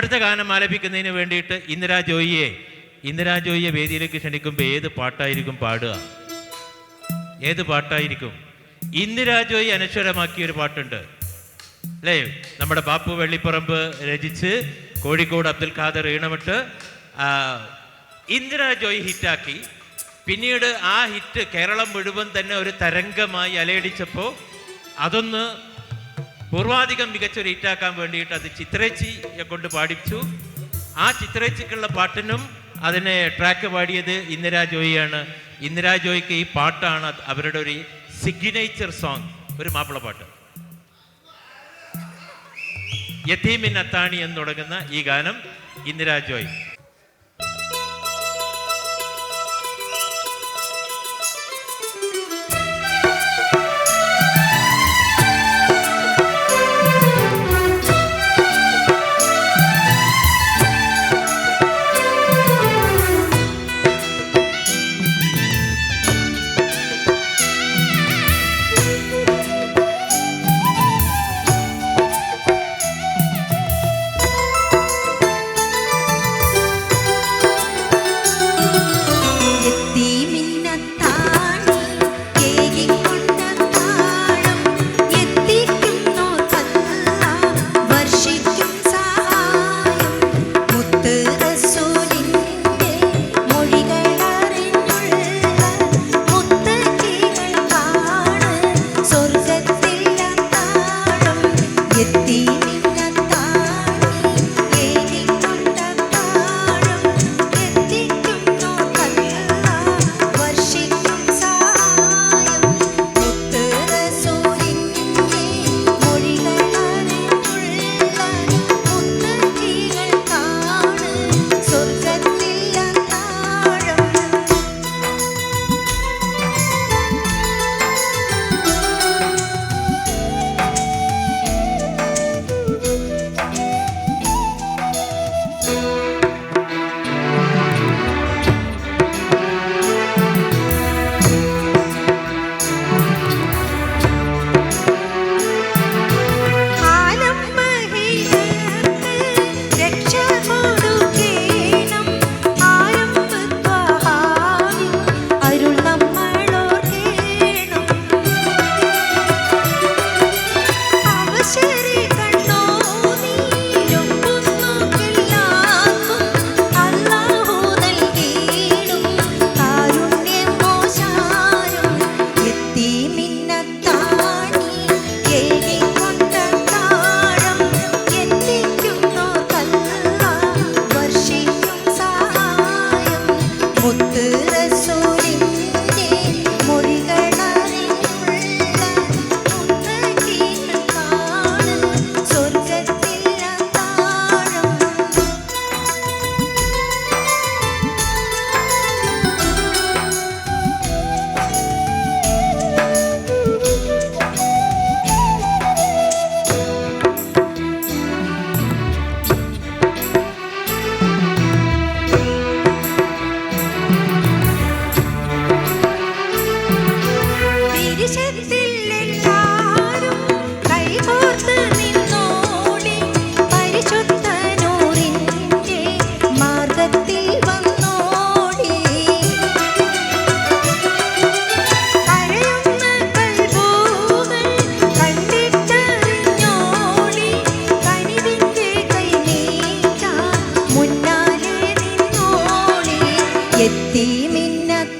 അടുത്ത ഗാനം ആലപിക്കുന്നതിന് വേണ്ടിയിട്ട് ഇന്ദിരാ ജോയിയെ ഇന്ദിരാ ജോയിയെ വേദിയിലേക്ക് ക്ഷണിക്കുമ്പോൾ ഏത് പാട്ടായിരിക്കും പാടുക? ഏത് പാട്ടായിരിക്കും? ഇന്ദിരാ ജോയി അനശ്വരമാക്കിയ ഒരു പാട്ടുണ്ട്. അല്ലേ? നമ്മുടെ ബാപ്പു വെള്ളിപ്പറമ്പ് രചിച്ച് കോഴിക്കോട് അബ്ദുൽ ഖാദർ ഈണമിട്ട് ഇന്ദിരാ ജോയി ഹിറ്റാക്കി. പിന്നീട് ആ ഹിറ്റ് കേരളം മുഴുവൻ തന്നെ ഒരു തരംഗമായി അലയടിച്ചപ്പോൾ അതൊന്ന് പൂർവാധികം മികച്ചൊരു ഹിറ്റാക്കാൻ വേണ്ടിയിട്ട് അത് ചിത്രേച്ചിയെ കൊണ്ട് പാടിച്ചു. ആ ചിത്രേച്ചിക്കുള്ള പാട്ടിനും അതിനെ ട്രാക്ക് പാടിയത് ഇന്ദിരാ ജോയിയാണ്. ഇന്ദിരാ ജോയിക്ക് ഈ പാട്ടാണ് അവരുടെ ഒരു സിഗ്നേച്ചർ സോങ് ഒരു മാപ്പിള പാട്ട്. യത്തീമിൻ അത്താണി എന്ന് തുടങ്ങുന്ന ഈ ഗാനം ഇന്ദിരാ ജോയ്. nothing.